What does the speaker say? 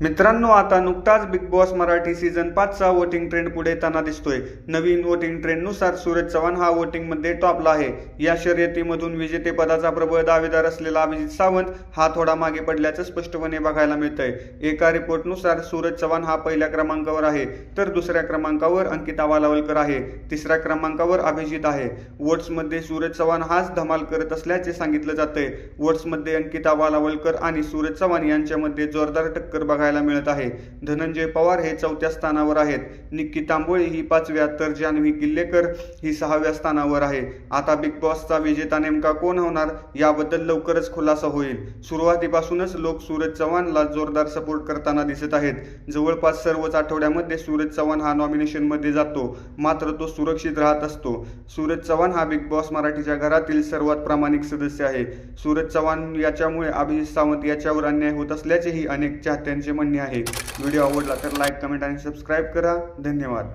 मित्रांनो आता नुकताच बिग बॉस मराठी सीझन पाचचा वोटिंग ट्रेंड पुढे येताना दिसतोय. नवीन वोटिंग ट्रेंडनुसार सूरज चव्हाण हा वोटिंगमध्ये टॉपला आहे. या शर्यतीमधून विजेतेपदाचा प्रबळ दावेदार असलेला अभिजित सावंत हा थोडा मागे पडल्याचं स्पष्टपणे बघायला मिळतंय. एका रिपोर्टनुसार सूरज चव्हाण हा पहिल्या क्रमांकावर आहे तर दुसऱ्या क्रमांकावर अंकिता वालावलकर आहे तिसऱ्या क्रमांकावर अभिजित आहे. वोट्समध्ये सूरज चव्हाण हाच धमाल करत असल्याचे सांगितलं जातंय. वोट्समध्ये अंकिता वालावलकर आणि सूरज चव्हाण यांच्यामध्ये जोरदार टक्कर बघायला मिळत आहे. धनंजय पवार हे चौथ्या स्थानावर आहेत. निक्की तांबोळी ही पाचव्या तर जान्हवी किल्लेकर ही सहाव्या स्थानावर आहे. आता बिग बॉसचा विजेता नेमका कोण होणार? याबद्दल लवकरच खुलासा होईल. सुरुवातीपासूनच लोक सूरज चव्हाणला जोरदार सपोर्ट करताना दिसत आहेत. जवळपास सर्वच आठवड्यामध्ये सूरज चव्हाण हा नॉमिनेशनमध्ये जातो. मात्र तो सुरक्षित राहत असतो. सूरज चव्हाण हा बिग बॉस मराठीच्या घरातील सर्वात प्रामाणिक सदस्य आहे. सूरज चव्हाण याच्यामुळे अभिजित सावंत याच्यावर अन्याय होत असल्याचेही अनेक चाहत्यांचे म्हणणे आहे व्हिडिओ आवडला तर लाईक कमेंट आणि सबस्क्राईब करा. धन्यवाद.